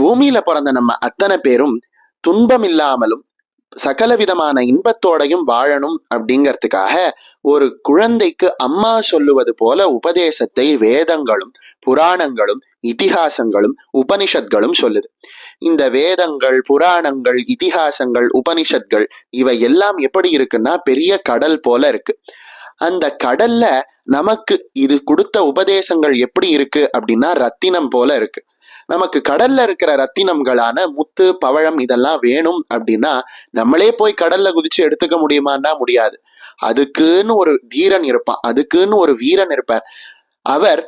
பூமியில பிறந்த நம்ம அத்தனை பேரும் துன்பம் இல்லாமலும் சகல விதமான இன்பத்தோடையும் வாழணும் அப்படிங்கிறதுக்காக ஒரு குழந்தைக்கு அம்மா சொல்லுவது போல உபதேசத்தை வேதங்களும் புராணங்களும் இதிகாசங்களும் உபனிஷத்களும் சொல்லுது. இந்த வேதங்கள் புராணங்கள் இதிகாசங்கள் உபனிஷத்கள் இவை எல்லாம் எப்படி இருக்குன்னா பெரிய கடல் போல இருக்கு. அந்த கடல்ல நமக்கு இது கொடுத்த உபதேசங்கள் எப்படி இருக்கு அப்படின்னா ரத்தினம் போல இருக்கு. நமக்கு கடல்ல இருக்கிற ரத்தினம்களான முத்து பவழம் இதெல்லாம் வேணும் அப்படின்னா நம்மளே போய் கடல்ல குதிச்சு எடுத்துக்க முடியுமான்னா முடியாது. அதுக்குன்னு ஒரு தீரன் இருப்பான். அதுக்குன்னு ஒரு வீரன் இருப்பார். அவர்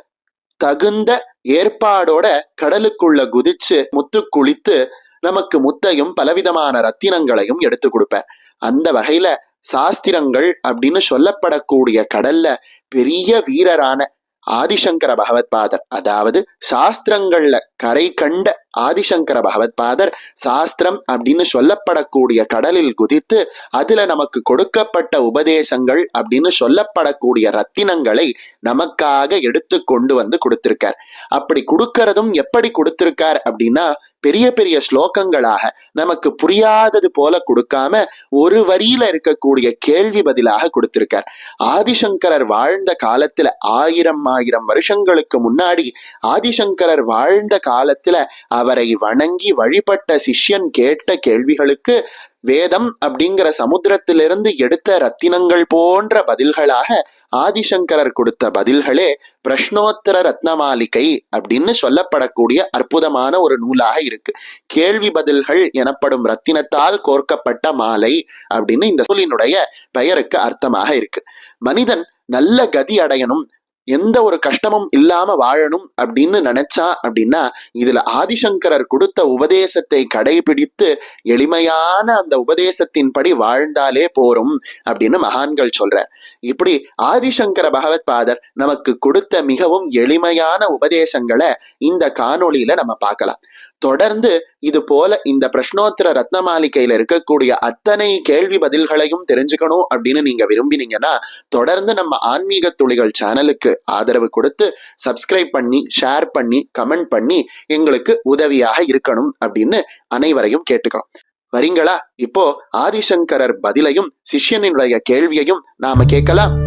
தகுந்த ஏற்பாடோட கடலுக்குள்ள குதிச்சு முத்து குளித்து நமக்கு முத்தையும் பலவிதமான ரத்தினங்களையும் எடுத்து கொடுப்பார். அந்த வகையில சாஸ்திரங்கள் அப்படின்னு சொல்லப்படக்கூடிய கடல்ல பெரிய வீரரான ஆதிசங்கர பகவத்பாதர். அதாவது சாஸ்திரங்கள்ல கரை கண்ட ஆதிசங்கர பகவத்பாதர் சாஸ்திரம் அப்படின்னு சொல்லப்படக்கூடிய கடலில் குதித்து அதுல நமக்கு கொடுக்கப்பட்ட உபதேசங்கள் அப்படின்னு சொல்லப்படக்கூடிய ரத்தினங்களை நமக்காக எடுத்து கொண்டு வந்து கொடுத்திருக்கார். அப்படி கொடுக்கறதும் எப்படி கொடுத்திருக்கார் அப்படின்னா பெரிய பெரிய ஸ்லோகங்களாக நமக்கு புரியாதது போல கொடுக்காம ஒரு வரியில இருக்கக்கூடிய கேள்வி பதிலாக கொடுத்திருக்கார். ஆதிசங்கரர் வாழ்ந்த காலத்துல ஆயிரம் ஆயிரம் வருஷங்களுக்கு முன்னாடி ஆதிசங்கரர் வாழ்ந்த காலத்துல அவரை வணங்கி வழிபட்ட சிஷ்யன் கேட்ட கேள்விகளுக்கு வேதம் அப்படிங்கிற சமுத்திரத்திலிருந்து எடுத்த ரத்தினங்கள் போன்ற பதில்களாக ஆதிசங்கரர் கொடுத்த பதில்களே பிரஷ்னோத்தர ரத்னமாலிகை அப்படின்னு சொல்லப்படக்கூடிய அற்புதமான ஒரு நூலாக இருக்கு. கேள்வி பதில்கள் எனப்படும் ரத்தினத்தால் கோர்க்கப்பட்ட மாலை அப்படின்னு இந்த நூலினுடைய பெயருக்கு அர்த்தமாக இருக்கு. மனிதன் நல்ல கதி அடையணும் எந்த ஒரு கஷ்டமும் இல்லாம வாழணும் அப்படின்னு நினைச்சா அப்படின்னா இதுல ஆதிசங்கரர் கொடுத்த உபதேசத்தை கடைபிடித்து எளிமையான அந்த உபதேசத்தின்படி வாழ்ந்தாலே போரும் அப்படின்னு மகான்கள் சொல்றார். இப்படி ஆதிசங்கர பகவத் பாதர் நமக்கு கொடுத்த மிகவும் எளிமையான உபதேசங்களை இந்த காணொளியில நம்ம பார்க்கலாம். தொடர்ந்து இது போல இந்த பிரஷ்னோத்தர ரத்னமாளிகையில இருக்கக்கூடிய அத்தனை கேள்வி பதில்களையும் தெரிஞ்சுக்கணும் அப்படின்னு நீங்க விரும்பினீங்கன்னா தொடர்ந்து நம்ம ஆன்மீக துளிகள் சேனலுக்கு ஆதரவு கொடுத்து சப்ஸ்கிரைப் பண்ணி ஷேர் பண்ணி கமெண்ட் பண்ணி எங்களுக்கு உதவியாக இருக்கணும் அப்படின்னு அனைவரையும் கேட்டுக்கிறோம். வரீங்களா? இப்போ ஆதிசங்கரர் பதிலையும் சிஷ்யனினுடைய கேள்வியையும் நாம கேட்கலாம்.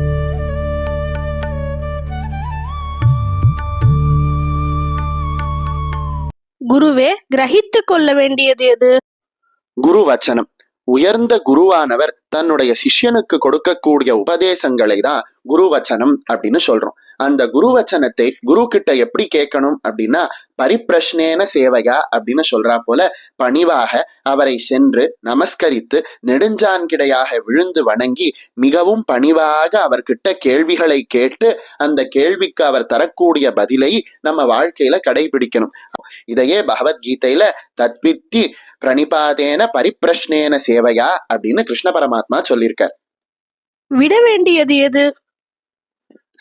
குருவே கிரகித்து கொள்ள வேண்டியது எது? குரு வச்சனம். உயர்ந்த குருவானவர் தன்னுடைய சிஷ்யனுக்கு கொடுக்கக்கூடிய உபதேசங்களை தான் குருவச்சனம் அப்படின்னு சொல்றோம். அந்த குருவச்சனத்தை குரு கிட்ட எப்படி கேட்கணும் அப்படின்னா பரிப்பிரஷ்னேன சேவையா அப்படின்னு சொல்றா போல பணிவாக அவரை சென்று நமஸ்கரித்து நெடுஞ்சான்கிடையாக விழுந்து வணங்கி மிகவும் பணிவாக அவர்கிட்ட கேள்விகளை கேட்டு அந்த கேள்விக்கு அவர் தரக்கூடிய பதிலை நம்ம வாழ்க்கையில கடைபிடிக்கணும். இதையே பகவத்கீதையில தத்வித்தி பிரணிபாதேன பரிப்பிரஷ்னேன சேவையா அப்படின்னு கிருஷ்ண பரமாத்மா சொல்லியிருக்கார். விட வேண்டியது எது?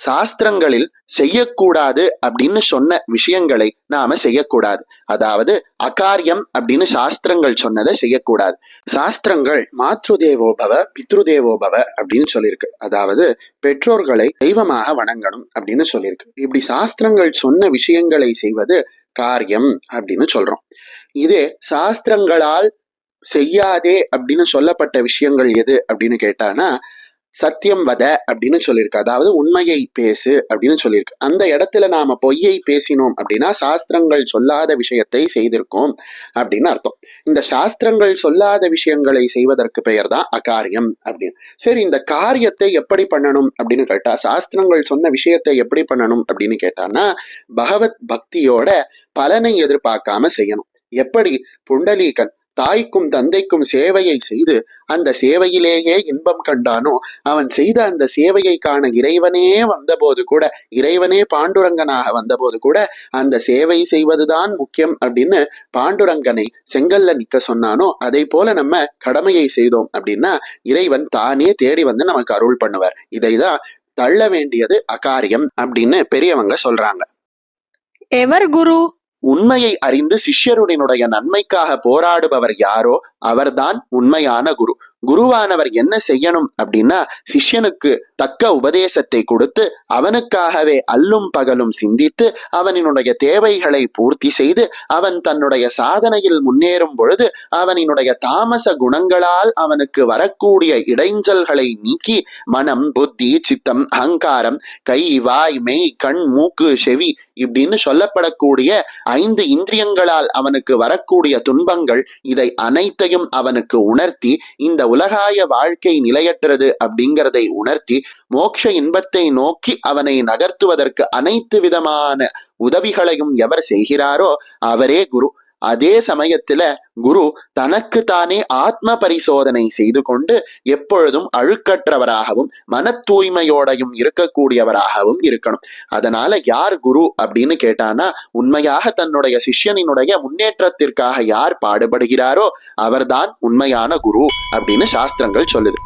சாஸ்திரங்களில் செய்யக்கூடாது அப்படின்னு சொன்ன விஷயங்களை நாம செய்யக்கூடாது. அதாவது அகாரியம் அப்படின்னு சாஸ்திரங்கள் சொன்னதை செய்யக்கூடாது. சாஸ்திரங்கள் மாத்ருதேவோபவ பித்ருதேவோபவ அப்படின்னு சொல்லியிருக்கு. அதாவது பெற்றோர்களை தெய்வமாக வணங்கணும் அப்படின்னு சொல்லியிருக்கு. இப்படி சாஸ்திரங்கள் சொன்ன விஷயங்களை செய்வது காரியம் அப்படின்னு சொல்றோம். இது சாஸ்திரங்களால் செய்யாதே அப்படின்னு சொல்லப்பட்ட விஷயங்கள் எது அப்படின்னு கேட்டானா சத்தியம் வத அப்படின்னு சொல்லியிருக்கு. அதாவது உண்மையை பேசு அப்படின்னு சொல்லியிருக்கு. அந்த இடத்துல நாம பொய்யை பேசினோம் அப்படின்னா சாஸ்திரங்கள் சொல்லாத விஷயத்தை செய்திருக்கோம் அப்படின்னு அர்த்தம். இந்த சாஸ்திரங்கள் சொல்லாத விஷயங்களை செய்வதற்கு பெயர் தான் அகாரியம் அப்படின்னு. சரி இந்த காரியத்தை எப்படி பண்ணணும் அப்படின்னு கேட்டா சாஸ்திரங்கள் சொன்ன விஷயத்தை எப்படி பண்ணணும் அப்படின்னு கேட்டான்னா பகவத் பக்தியோட பலனை எதிர்பார்க்காம செய்யணும். எப்படி புண்டலீகன் தாய்க்கும் தந்தைக்கும் சேவையை செய்து அந்த சேவையிலேயே இன்பம் கண்டானோ அவன் செய்த அந்த சேவையை காண இறைவனே வந்தபோது கூட இறைவனே பாண்டுரங்கனாக வந்தபோது கூட அந்த சேவை செய்வதுதான் முக்கியம் அப்படின்னு பாண்டுரங்கனை செங்கல்ல நிக்க சொன்னானோ அதை போல நம்ம கடமையை செய்தோம் அப்படின்னா இறைவன் தானே தேடி வந்து நமக்கு அருள் பண்ணுவார். இதைதான் தள்ள வேண்டியது அகாரியம் அப்படின்னு பெரியவங்க சொல்றாங்க. எவர் குரு? உண்மையை அறிந்து சிஷ்யருடனுடைய நன்மைக்காக போராடுபவர் யாரோ அவர்தான் உண்மையான குரு. குருவானவர் என்ன செய்யணும் அப்படின்னா சிஷ்யனுக்கு தக்க உபதேசத்தை கொடுத்து அவனுக்காகவே அல்லும் பகலும் சிந்தித்து அவனினுடைய தேவைகளை பூர்த்தி செய்து அவன் தன்னுடைய சாதனையில் முன்னேறும் பொழுது அவனினுடைய தாமச குணங்களால் அவனுக்கு வரக்கூடிய இடைஞ்சல்களை நீக்கி மனம் புத்தி சித்தம் அகங்காரம் கை வாய் மெய் கண் மூக்கு செவி இப்படின்னு சொல்லப்படக்கூடிய ஐந்து இந்திரியங்களால் அவனுக்கு வரக்கூடிய துன்பங்கள் இதை அனைத்தையும் அவனுக்கு உணர்த்தி இந்த உலகாய வாழ்க்கை நிலையற்றது அப்படிங்கிறதை உணர்த்தி மோட்ச இன்பத்தை நோக்கி அவனை நகர்த்துவதற்கு அனைத்து விதமான உதவிகளையும் எவர் செய்கிறாரோ அவரே குரு. அதே சமயத்துல குரு தனக்கு தானே ஆத்ம பரிசோதனை செய்து கொண்டு எப்பொழுதும் அழுக்கற்றவராகவும் மன தூய்மையோடையும் இருக்கக்கூடியவராகவும் இருக்கணும். அதனால யார் குரு அப்படின்னு கேட்டானா உண்மையாக தன்னுடைய சிஷ்யனினுடைய முன்னேற்றத்திற்காக யார் பாடுபடுகிறாரோ அவர்தான் உண்மையான குரு அப்படின்னு சாஸ்திரங்கள் சொல்லுது.